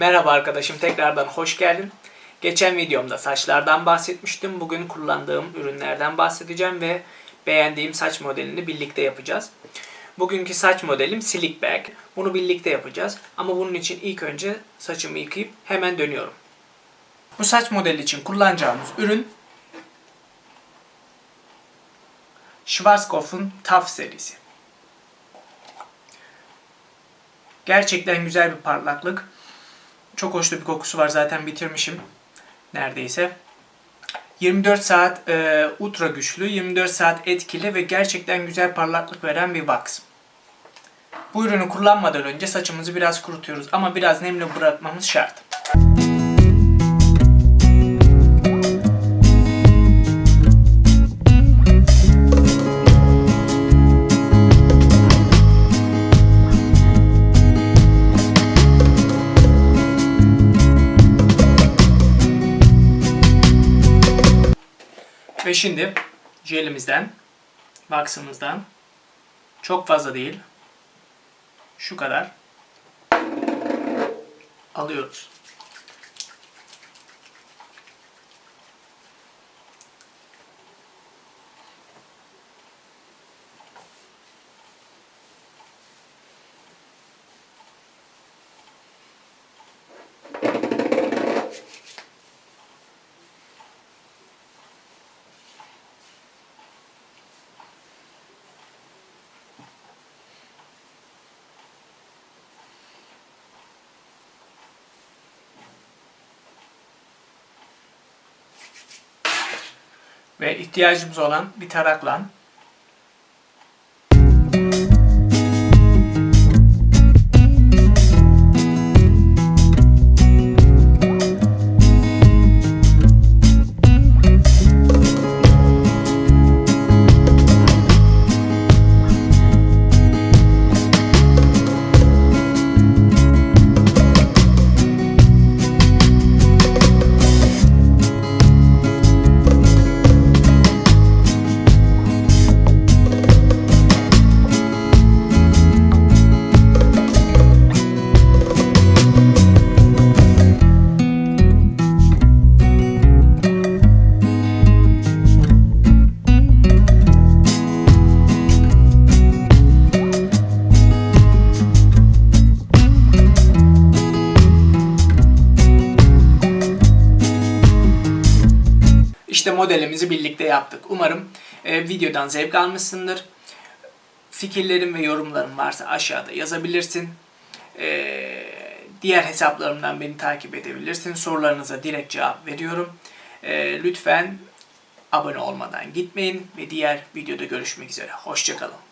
Merhaba arkadaşım tekrardan hoş geldin. Geçen videomda saçlardan bahsetmiştim. Bugün kullandığım ürünlerden bahsedeceğim ve beğendiğim saç modelini birlikte yapacağız. Bugünkü saç modelim Slick Back. Bunu birlikte yapacağız. Ama bunun için ilk önce saçımı yıkayıp hemen dönüyorum. Bu saç modeli için kullanacağımız ürün Schwarzkopf'un Tough serisi. Gerçekten güzel bir parlaklık. Çok hoş da bir kokusu var. Zaten bitirmişim. Neredeyse. 24 saat e, ultra güçlü, 24 saat etkili ve gerçekten güzel parlaklık veren bir wax. Bu ürünü kullanmadan önce saçımızı biraz kurutuyoruz ama biraz nemli bırakmamız şart. Ve şimdi jelimizden, wax'ımızdan çok fazla değil, şu kadar alıyoruz. Ve ihtiyacımız olan bir tarakla İşte modelimizi birlikte yaptık. Umarım e, videodan zevk almışsındır. Fikirlerin ve yorumların varsa aşağıda yazabilirsin. E, diğer hesaplarımdan beni takip edebilirsin. Sorularınıza direkt cevap veriyorum. E, lütfen abone olmadan gitmeyin ve diğer videoda görüşmek üzere. Hoşçakalın.